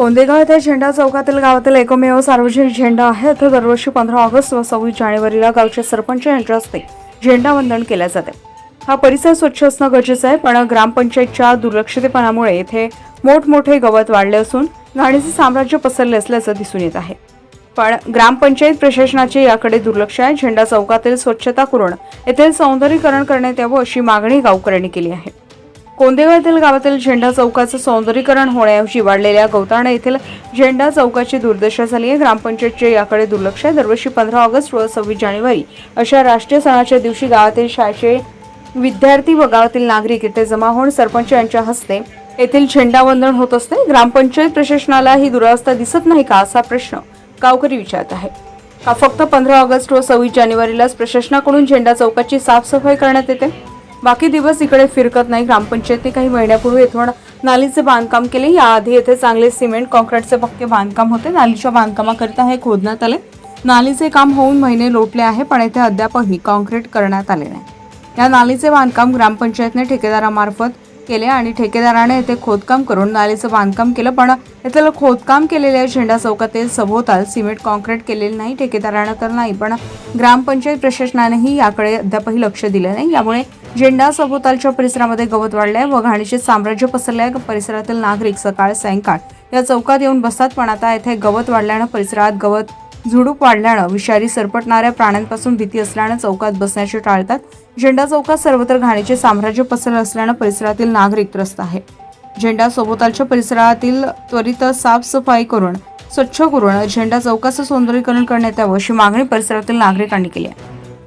कोंदेगाव येथे झेंडा चौकातील गावातील एकमेव सार्वजनिक झेंडा आहे. इथे दरवर्षी पंधरा ऑगस्ट व सव्वीस जानेवारीला गावचे सरपंच यांच्या हस्ते झेंडा वंदन केले जाते. हा परिसर स्वच्छ असणं गरजेचं आहे पण ग्रामपंचायतच्या दुर्लक्षितपणामुळे येथे मोठमोठे गवत वाढले असून घाणीचे साम्राज्य पसरले असल्याचं दिसून येत आहे. पण ग्रामपंचायत प्रशासनाचे याकडे दुर्लक्ष आहे. झेंडा चौकातील स्वच्छता करून येथील सौंदर्यीकरण करण्यात यावं अशी मागणी गावकऱ्यांनी केली आहे. कोंदेगाव येथील गावातील झेंडा चौकाचं सौंदर्यीकरण होण्याऐवजी वाढलेल्या गवताने येथील झेंडा चौकाची दुर्दशा झाली आहे. ग्रामपंचायतचे याकडे दुर्लक्ष आहे. दरवर्षी पंधरा ऑगस्ट व सव्वीस जानेवारी अशा राष्ट्रीय सणाच्या दिवशी गावातील शाळेचे विद्यार्थी व गावातील नागरिक येथे जमा होऊन सरपंच यांच्या हस्ते येथील झेंडा वंदन होत असते. ग्रामपंचायत प्रशासनाला ही दुरावस्था दिसत नाही का असा प्रश्न गावकरी विचारत आहे का फक्त पंधरा ऑगस्ट व सव्वीस जानेवारीलाच प्रशासनाकडून झेंडा चौकाची साफसफाई करण्यात येते? बाकी दिवस इकडे फिरकत नाही. ग्रामपंचायतने काही महिन्यापूर्वी येथून नालीचे बांधकाम केले. याआधी येथे चांगले सिमेंट कॉन्क्रीटचे पक्के बांधकाम होते. नालीच्या बांधकामाकरिता हे खोदण्यात आले. नालीचे काम होऊन महिने लोटले आहे पण येथे अद्यापही कॉन्क्रीट करण्यात आले नाही. या नालीचे बांधकाम ग्रामपंचायतने ठेकेदारामार्फत केले आणि ठेकेदाराने येथे खोदकाम करून नालीचं बांधकाम केलं पण येथील खोदकाम केलेल्या झेंडा चौकातील सभोवताल सिमेंट कॉन्क्रीट केलेले नाही ठेकेदारानं तर नाही पण ग्रामपंचायत प्रशासनानेही याकडे अद्यापही लक्ष दिलं नाही. यामुळे झेंडा सभोवतालच्या परिसरामध्ये गवत वाढलंय. व घाणीचे साम्राज्य पसरले आहे परिसरातील नागरिक सकाळ सायंकाळ या चौकात येऊन बसतात पण आता येथे गवत वाढल्यानं परिसरात गवत झुडूप वाढल्यानं विषारी सरपटणाऱ्या प्राण्यांपासून भीती असल्यानं चौकात बसण्याचे टाळतात. झेंडा चौकात सर्वत्र घाणीचे साम्राज्य पसरलं असल्यानं परिसरातील नागरिक त्रस्त आहे झेंडा सोबतालच्या परिसरातील त्वरित साफसफाई करून स्वच्छ करून झेंडा चौकाचं सौंदर्यीकरण करण्यात यावं अशी मागणी परिसरातील नागरिकांनी केली आहे.